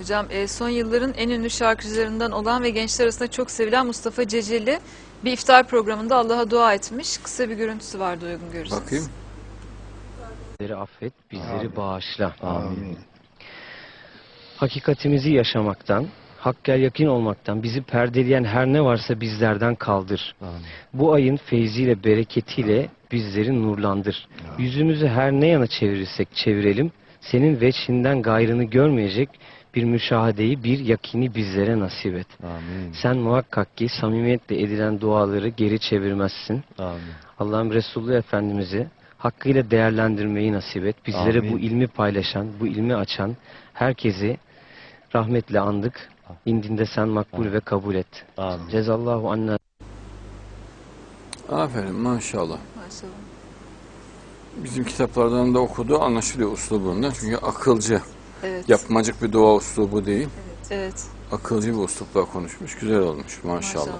Hocam e, son yılların en ünlü şarkıcılarından olan ve gençler arasında çok sevilen Mustafa Ceceli bir iftar programında Allah'a dua etmiş. Kısa bir görüntüsü vardı uygun görürseniz. Bakayım. Bizleri affet, bizleri Amin. bağışla. Amin. Hakikatimizi yaşamaktan, hakkel yakin olmaktan, bizi perdeleyen her ne varsa bizlerden kaldır. Amin. Bu ayın feyziyle, bereketiyle bizleri nurlandır. Yüzümüzü her ne yana çevirirsek çevirelim, senin veçhinden gayrını görmeyecek bir müşahedeyi, bir yakini bizlere nasip et. Amin. Sen muhakkak ki samimiyetle edilen duaları geri çevirmezsin. Amin. Allah'ım Resulü Efendimiz'i hakkıyla değerlendirmeyi nasip et. Bizlere Amin. bu ilmi paylaşan, bu ilmi açan herkesi rahmetle andık. İndinde sen makbul Amin. ve kabul et. Amin. Cezallahu anna Aferin maşallah. Maşallah. Bizim kitaplardan da okudu anlaşılıyor uslubundan. Çünkü akılcı, Evet. yapmacık bir dua uslubu değil. Evet. Akılcı bir uslupla konuşmuş. Güzel olmuş maşallah. Maşallah.